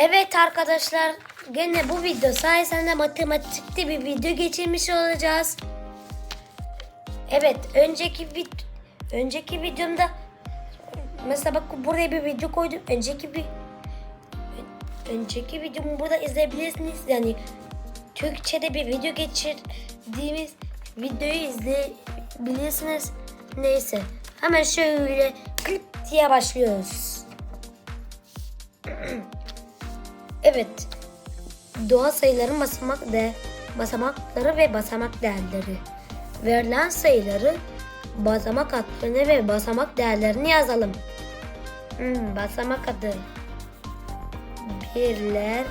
Evet arkadaşlar gene bu video sayesinde matematikte bir video geçirmiş olacağız. Evet önceki vid önceki videomda mesela bak buraya bir video koydum. Önceki bir önceki videomu burada izleyebilirsiniz. Yani Türkçe'de bir video geçirdiğimiz videoyu izleyebilirsiniz. Neyse hemen şöyle klip diye başlıyoruz. Evet. Doğal sayıların basamak de basamakları ve basamak değerleri. Verilen sayıları basamak adlarını ve basamak değerlerini yazalım. Hmm, basamak adı. Birler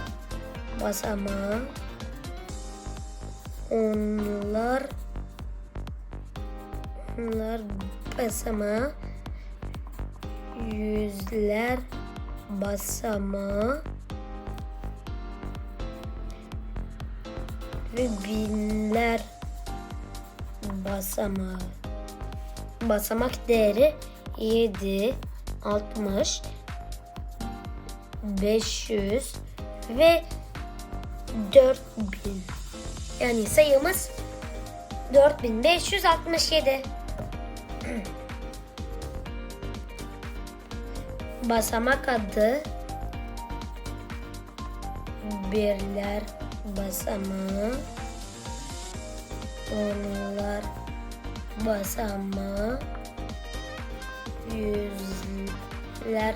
basamağı. Onlar onlar basamağı. Yüzler basamağı. Ve binler basamağı. Basamak değeri 7, 60, 500 ve 4000. Yani sayımız 4567. Basamak adı birler basamağı. Onlar basamağı. Yüzler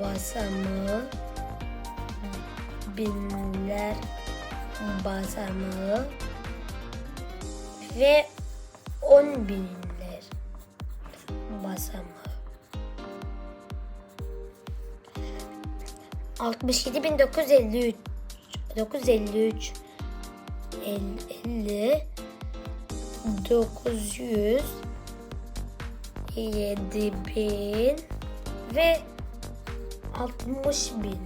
basamağı. Binler basamağı. Ve on binler basamağı. 67.953 953 50 900 7000 ve 60000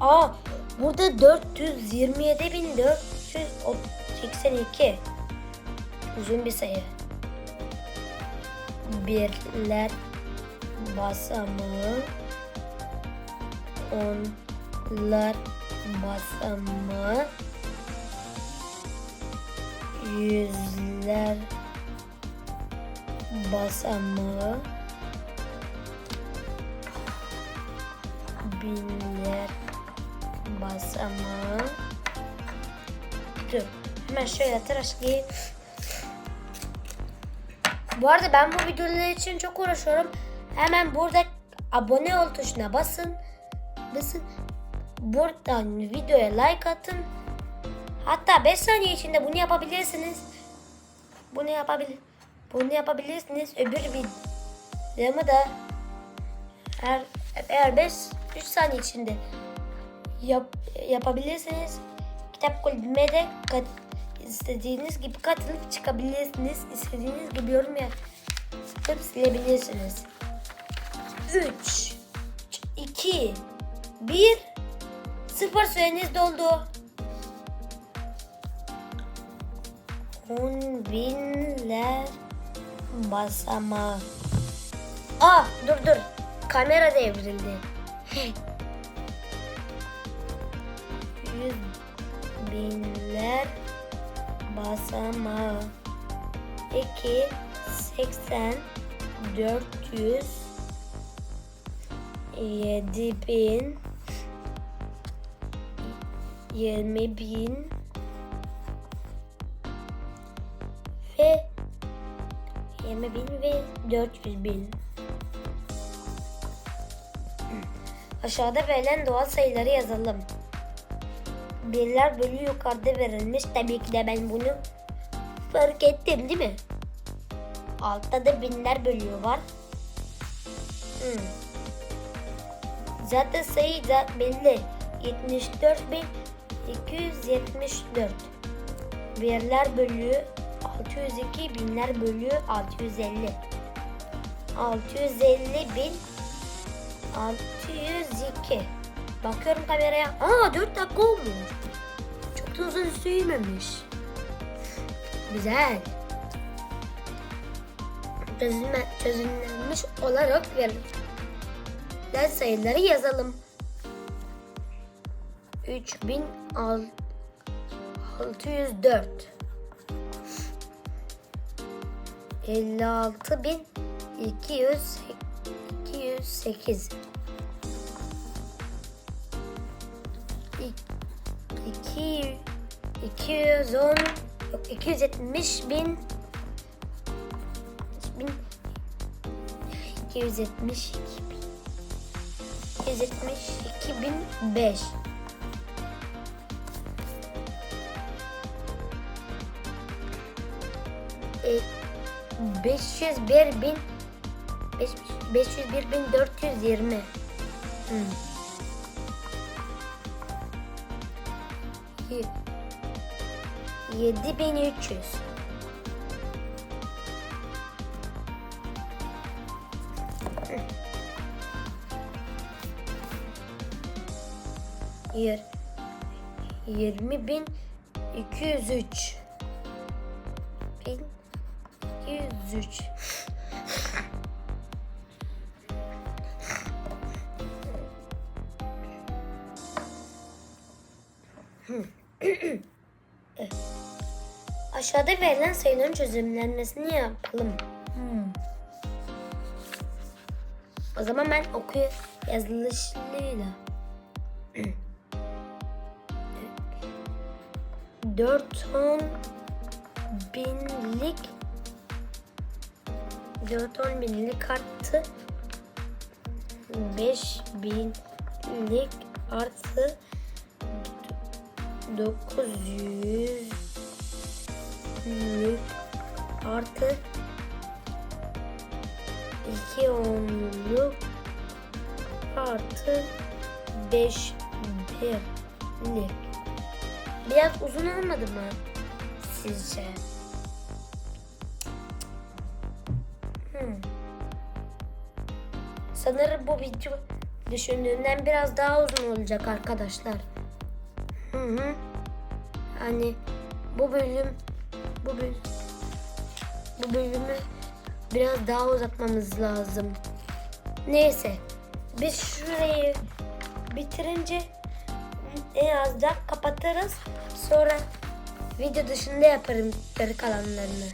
Aa burada 427.482 uzun bir sayı. Birler basamağı onlar basamağı yüzler basamağı binler basamağı dur hemen şöyle tıraşlayayım bu arada ben bu videolar için çok uğraşıyorum. Hemen burada abone ol tuşuna basın basın buradan videoya like atın Hatta 5 saniye içinde bunu yapabilirsiniz. Bunu yapabilir. Bunu yapabilirsiniz. Öbür videomu da eğer eğer 5 3 saniye içinde yap, yapabilirsiniz. Kitap kulübüme de kat, istediğiniz gibi katılıp çıkabilirsiniz. İstediğiniz gibi yorum yapıp silebilirsiniz. 3 2 1 0 süreniz doldu. On binler basamağı. Aa dur dur. Kamera devrildi. Yüz binler basamağı. İki, seksen, dört yüz, yedi bin, yirmi bin, ve 20 bin ve 400 bin. Aşağıda verilen doğal sayıları yazalım. Birler bölü yukarıda verilmiş. Tabii ki de ben bunu fark ettim değil mi? Altta da binler bölüyor var. Hmm. Zaten sayı da belli. 74.274 Birler bölü 602 binler bölü 650. 650 bin 602. Bakıyorum kameraya. Aa 4 dakika olmuş. Çok uzun sürmemiş. Güzel. Çözülme, çözümlenmiş olarak verilir. verilen sayıları yazalım. 3604 56208 2 210 yok 270 bin bin. 272 bin 272 bin 5 501 bin 501 bin 420 hmm. Y- 7300 Yer 20 bin 203 bin 203 Aşağıda verilen sayıların çözümlenmesini yapalım. O zaman ben okuyor yazılışıyla. Dört on binlik dört on binlik artı beş binlik artı dokuz yüzlük artı iki onluk artı beş birlik. Biraz uzun olmadı mı sizce? Sanırım bu video düşündüğümden biraz daha uzun olacak arkadaşlar. Hı hı. Hani bu bölüm bu bölüm bu bölümü biraz daha uzatmamız lazım. Neyse. Biz şurayı bitirince en az da kapatırız. Sonra video dışında yaparım geri kalanlarını.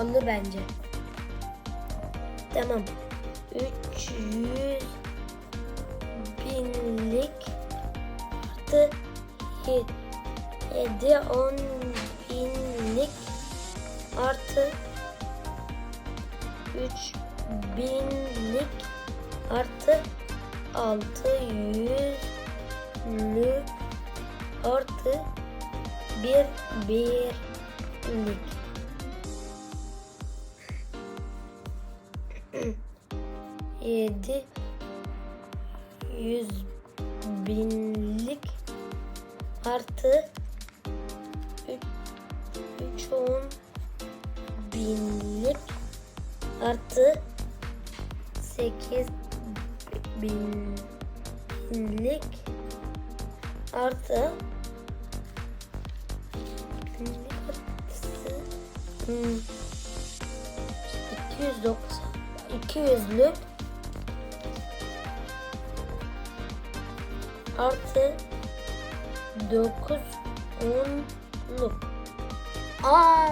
Olur bence. Tamam. 300 binlik artı 7 10 binlik artı 3 binlik artı 600 lük artı bir birlik. Yedi yüz binlik artı üç, üç on binlik artı sekiz binlik artı binlik artı hmm, 290 200'lük artı 9 onluk. Aa!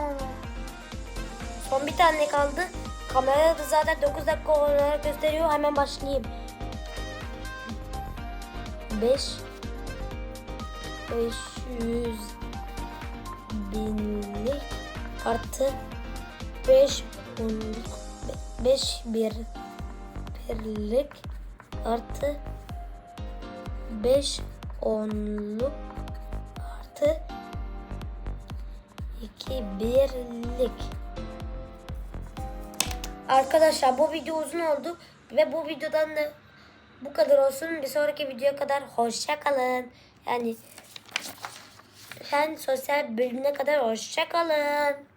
Son bir tane kaldı. Kamerada da zaten 9 dakika olarak gösteriyor. Hemen başlayayım. 5 500 binlik artı 5 onluk 5 bir birlik artı 5 onluk artı 2 birlik. Arkadaşlar bu video uzun oldu ve bu videodan da bu kadar olsun. Bir sonraki videoya kadar hoşça kalın. Yani sen sosyal bölümüne kadar hoşça kalın.